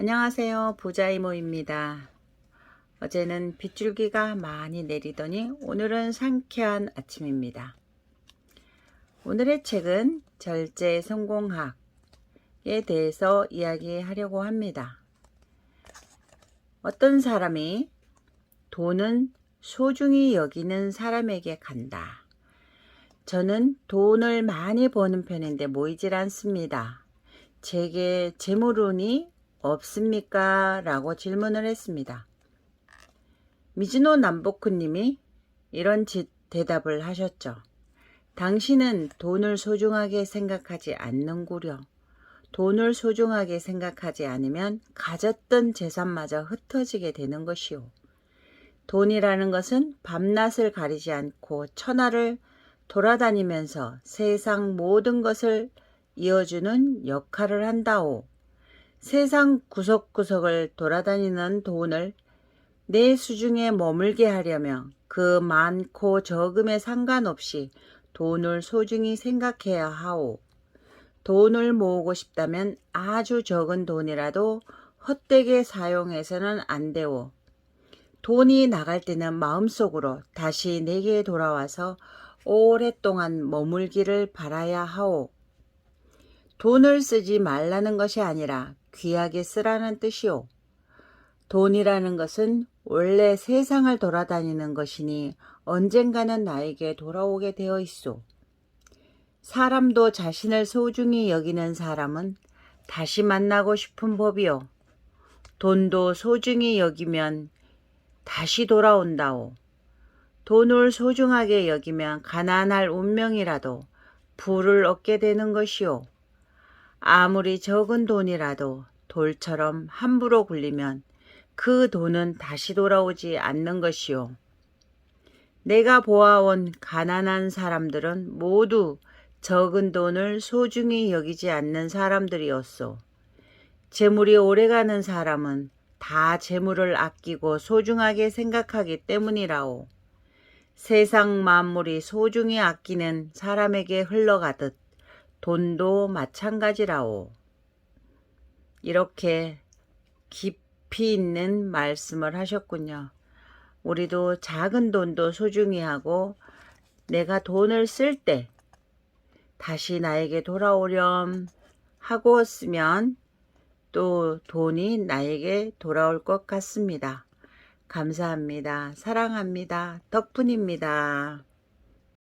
안녕하세요. 부자이모입니다. 어제는 빗줄기가 많이 내리더니 오늘은 상쾌한 아침입니다. 오늘의 책은 절제 성공학에 대해서 이야기하려고 합니다. 어떤 사람이 돈은 소중히 여기는 사람에게 간다. 저는 돈을 많이 버는 편인데 모이질 않습니다. 제게 재물운이 없습니까? 라고 질문을 했습니다. 미즈노 남보크님이 이런 지- 대답을 하셨죠. 당신은 돈을 소중하게 생각하지 않는구려. 돈을 소중하게 생각하지 않으면 가졌던 재산마저 흩어지게 되는 것이오. 돈이라는 것은 밤낮을 가리지 않고 천하를 돌아다니면서 세상 모든 것을 이어주는 역할을 한다오. 세상 구석구석을 돌아다니는 돈을 내 수중에 머물게 하려면 그 많고 적음에 상관없이 돈을 소중히 생각해야 하오. 돈을 모으고 싶다면 아주 적은 돈이라도 헛되게 사용해서는 안 되오. 돈이 나갈 때는 마음속으로 다시 내게 돌아와서 오랫동안 머물기를 바라야 하오. 돈을 쓰지 말라는 것이 아니라 귀하게 쓰라는 뜻이오. 돈이라는 것은 원래 세상을 돌아다니는 것이니 언젠가는 나에게 돌아오게 되어 있소. 사람도 자신을 소중히 여기는 사람은 다시 만나고 싶은 법이오. 돈도 소중히 여기면 다시 돌아온다오. 돈을 소중하게 여기면 가난할 운명이라도 부를 얻게 되는 것이오. 아무리 적은 돈이라도 돌처럼 함부로 굴리면 그 돈은 다시 돌아오지 않는 것이오. 내가 보아온 가난한 사람들은 모두 적은 돈을 소중히 여기지 않는 사람들이었소. 재물이 오래가는 사람은 다 재물을 아끼고 소중하게 생각하기 때문이라오. 세상 만물이 소중히 아끼는 사람에게 흘러가듯 돈도 마찬가지라오. 이렇게 깊이 있는 말씀을 하셨군요. 우리도 작은 돈도 소중히 하고 내가 돈을 쓸 때 다시 나에게 돌아오렴 하고 쓰면 또 돈이 나에게 돌아올 것 같습니다. 감사합니다. 사랑합니다. 덕분입니다.